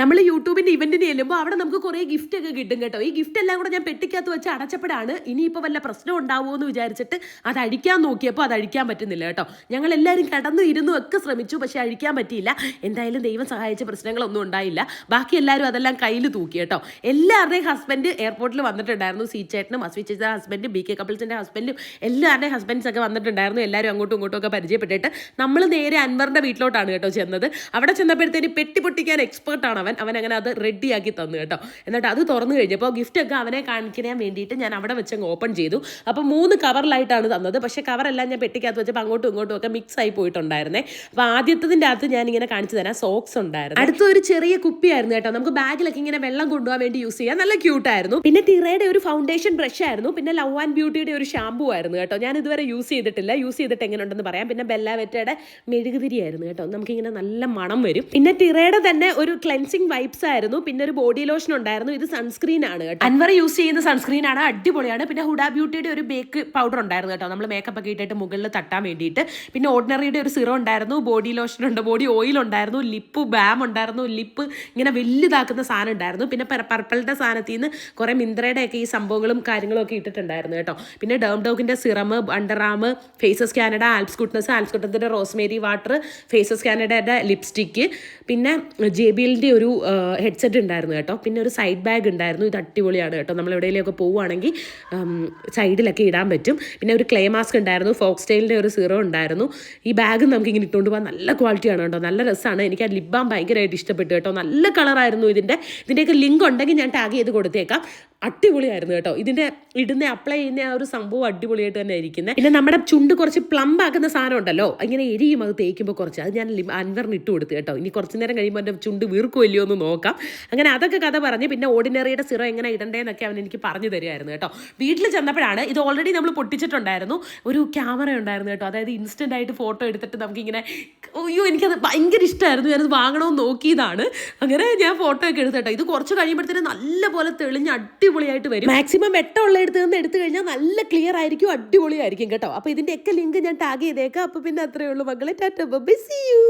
നമ്മൾ യൂട്യൂബിന്റെ ഇവന്റിന് ചെല്ലുമ്പോൾ അവിടെ നമുക്ക് കുറേ ഗിഫ്റ്റ് ഒക്കെ കിട്ടും കേട്ടോ. ഈ ഗിഫ്റ്റ് എല്ലാം കൂടെ ഞാൻ പെട്ടിക്കകത്ത് വെച്ച് അടച്ചപ്പോഴാണ് ഇനിയിപ്പോൾ വല്ല പ്രശ്നം ഉണ്ടാവുമോ എന്ന് വിചാരിച്ചിട്ട് അത് അഴിക്കാൻ നോക്കിയപ്പോൾ അത് അഴിക്കാൻ പറ്റുന്നില്ല കേട്ടോ. ഞങ്ങൾ എല്ലാവരും കടന്നു ഇരുന്നു ഒക്കെ ശ്രമിച്ചു പക്ഷേ അഴിക്കാൻ പറ്റിയില്ല. എന്തായാലും ദൈവം സഹായിച്ച പ്രശ്നങ്ങളൊന്നും ഉണ്ടായില്ല. ബാക്കി എല്ലാവരും അതെല്ലാം കയ്യിൽ തൂക്കി കേട്ടോ. എല്ലാവരുടെയും ഹസ്ബൻഡ് എയർപോർട്ടിൽ വന്നിട്ടുണ്ടായിരുന്നു. സീ ചേട്ടനും അസ്വി ചേച്ചിയുടെ ഹസ്ബൻഡും ബി കെ കപ്പിൾസിന്റെ ഹസ്ബൻഡും എല്ലാവരുടെയും ഹസ്ബൻഡ്സ് ഒക്കെ വന്നിട്ടുണ്ടായിരുന്നു. എല്ലാവരും അങ്ങോട്ടും ഇങ്ങോട്ടും ഒക്കെ പരിചയപ്പെട്ടിട്ട് നമ്മൾ നേരെ അൻവറിന്റെ വീട്ടിലോട്ടാണ് കേട്ടോ ചെന്നത്. അവിടെ ചെന്നപ്പോഴത്തേന് പെട്ടി പൊട്ടിക്കാൻ എക്സ്പേർട്ടാണ് അവൻ അവൻ അങ്ങനെ അത് റെഡിയാക്കി തന്നു കേട്ടോ. എന്നിട്ട് അത് തുറന്നു കഴിഞ്ഞപ്പോൾ ഗിഫ്റ്റ് ഒക്കെ അവനെ കാണിക്കാൻ വേണ്ടിയിട്ട് ഞാൻ അവിടെ വെച്ച് അങ്ങ് ഓപ്പൺ ചെയ്തു. അപ്പോൾ മൂന്ന് കവറിലായിട്ടാണ് തന്നത്. പക്ഷേ കവറെല്ലാം ഞാൻ പെട്ടിക്കകത്ത് വെച്ചപ്പോൾ അങ്ങോട്ടും ഇങ്ങോട്ടും ഒക്കെ മിക്സ് ആയി പോയിട്ടുണ്ടായിരുന്നേ. അപ്പോൾ ആദ്യത്തതിന്റെ അകത്ത് ഞാൻ ഇങ്ങനെ കാണിച്ചു തരാം. സോക്സ് ഉണ്ടായിരുന്നു. അടുത്ത ഒരു ചെറിയ കുപ്പിയായിരുന്നു കേട്ടോ. നമുക്ക് ബാഗിലൊക്കെ ഇങ്ങനെ വെള്ളം കൊണ്ടുപോകാൻ വേണ്ടി യൂസ് ചെയ്യാം. നല്ല ക്യൂട്ടായിരുന്നു പിന്നെ തിറയുടെ ഒരു ഫൗണ്ടേഷൻ ബ്രഷ് ആയിരുന്നു. പിന്നെ ലവ് ആൻഡ് ബ്യൂട്ടിയുടെ ഒരു ഷാമ്പൂ ആയിരുന്നു കേട്ടോ. ഞാൻ ഇതുവരെ യൂസ് ചെയ്തിട്ടില്ല. യൂസ് ചെയ്തിട്ട് എങ്ങനെ ഉണ്ടെന്ന് പറയാം. പിന്നെ ബെല്ലാവെറ്റയുടെ മെഴുകുതിരിയായിരുന്നു കേട്ടോ. നമുക്കിങ്ങനെ നല്ല മണം വരും. പിന്നെ തിറയുടെ തന്നെ ഒരു ക്ലെൻസിങ് വൈപ്സ് ആയിരുന്നു. പിന്നെ ഒരു ബോഡി ലോഷൻ ഉണ്ടായിരുന്നു. ഇത് സൺസ്ക്രീൻ ആണ് അൻവർ യൂസ് ചെയ്യുന്ന സൺസ്ക്രീൻ ആണ്. അടിപൊളിയാണ്. പിന്നെ ഹുഡാ ബ്യൂട്ടിയുടെ ഒരു ബേക്ക് പൗഡർ ഉണ്ടായിരുന്നു കേട്ടോ. നമ്മൾ മേക്കപ്പ് ഒക്കെ ഇട്ടിട്ട് മുകളിൽ തട്ടാൻ വേണ്ടിയിട്ട്. പിന്നെ ഓർഡിനറിയുടെ ഒരു സിറോ ഉണ്ടായിരുന്നു. ബോഡി ലോഷൻ ഉണ്ട് ബോഡി ഓയിൽ ഉണ്ടായിരുന്നു ലിപ്പ് ബാം ഉണ്ടായിരുന്നു ലിപ്പ് ഇങ്ങനെ വലുതാക്കുന്ന സാധനം ഉണ്ടായിരുന്നു. പിന്നെ പർപ്പിളിന്റെ സാധനത്തിൽ നിന്ന് കുറെ മിന്ത്രയുടെ ഒക്കെ ഈ സംഭവങ്ങളും കാര്യങ്ങളും ഒക്കെ ഇട്ടിട്ടുണ്ടായിരുന്നു കേട്ടോ. പിന്നെ ഡേം ഡോഗിന്റെ serum underarm faces Canada Alps goodness Alps കുട്ടനത്തിന്റെ rosemary water faces കാനഡയുടെ ലിപ്സ്റ്റിക്ക് പിന്നെ ജെ ബി എല്ലിന്റെ ഒരു ഹെഡ്സെറ്റ് ഉണ്ടായിരുന്നു കേട്ടോ. പിന്നെ ഒരു സൈഡ് ബാഗ് ഉണ്ടായിരുന്നു. ഇത് അടിപൊളിയാണ് കേട്ടോ. നമ്മൾ എവിടെയെങ്കിലുമൊക്കെ പോവുകയാണെങ്കിൽ സൈഡിലൊക്കെ ഇടാൻ പറ്റും. പിന്നെ ഒരു ക്ലേ മാസ്ക് ഉണ്ടായിരുന്നു. ഫോക്സ് സ്റ്റൈലിന്റെ ഒരു സീറോ ഉണ്ടായിരുന്നു. ഈ ബാഗ് നമുക്ക് ഇങ്ങനെ ഇട്ടുകൊണ്ട് പോകാൻ നല്ല ക്വാളിറ്റിയാണ് കേട്ടോ. നല്ല രസമാണ് എനിക്ക് ആ ലിപ് ബാം ഭയങ്കരമായിട്ട് ഇഷ്ടപ്പെട്ടു കേട്ടോ. നല്ല കളറായിരുന്നു ഇതിന്റെ ഇതിന്റെയൊക്കെ ലിങ്ക് ഉണ്ടെങ്കിൽ ഞാൻ ടാഗ് ചെയ്ത് കൊടുത്തേക്കാം. അടിപൊളിയായിരുന്നു കേട്ടോ. ഇതിന്റെ ഇടുന്ന അപ്ലൈ ചെയ്യുന്ന ആ ഒരു സംഭവം അടിപൊളിയായിട്ട് തന്നെ ഇരിക്കുന്നത് പിന്നെ നമ്മുടെ ചുണ്ട് കുറച്ച് പ്ലംബ് ആക്കുന്ന സാധനം ഉണ്ടല്ലോ ഇങ്ങനെ എരിയും അത് തേക്കുമ്പോൾ കുറച്ച്. അത് ഞാൻ അൻവറിന് ഇട്ട് കൊടുത്തു കേട്ടോ. ഇനി കുറച്ച് നേരം കഴിയുമ്പോൾ എന്റെ ചുണ്ട് വീർക്കുമല്ലോ എന്ന് നോക്കാം. അങ്ങനെ അതൊക്കെ കഥ പറഞ്ഞ് പിന്നെ ഓർഡിനറിയുടെ സിറോ എങ്ങനെ ഇടണ്ടേന്നൊക്കെ അവൻ എനിക്ക് പറഞ്ഞു തരുമായിരുന്നു കേട്ടോ. വീട്ടിൽ ചെന്നപ്പോഴാണ് ഇത് ഓൾറെഡി നമ്മൾ പൊട്ടിച്ചിട്ടുണ്ടായിരുന്നു. ഒരു ക്യാമറ ഉണ്ടായിരുന്നു കേട്ടോ. അതായത് ഇൻസ്റ്റന്റ് ആയിട്ട് ഫോട്ടോ എടുത്തിട്ട് നമുക്കിങ്ങനെ അയ്യോ എനിക്കത് ഭയങ്കര ഇഷ്ടമായിരുന്നു ഞാനത് വാങ്ങണമെന്ന് നോക്കിയതാണ്. അങ്ങനെ ഞാൻ ഫോട്ടോ ഒക്കെ എടുത്തു കേട്ടോ. ഇത് കുറച്ച് കഴിയുമ്പോഴത്തേനും നല്ല പോലെ തെളിഞ്ഞ് അടിപൊളിയായിട്ട് വരും. മാക്സിമം വെട്ടമുള്ള എടുത്ത് നിന്ന് എടുത്തു കഴിഞ്ഞാൽ നല്ല ക്ലിയർ ആയിരിക്കും അടിപൊളിയായിരിക്കും കേട്ടോ. അപ്പോൾ ഇതിന്റെയൊക്കെ ലിങ്ക് ഞാൻ ടാഗ് ചെയ്തേക്കാം. അപ്പോൾ പിന്നെ അത്രയേ ഉള്ളൂ മക്കളെ. Tata by U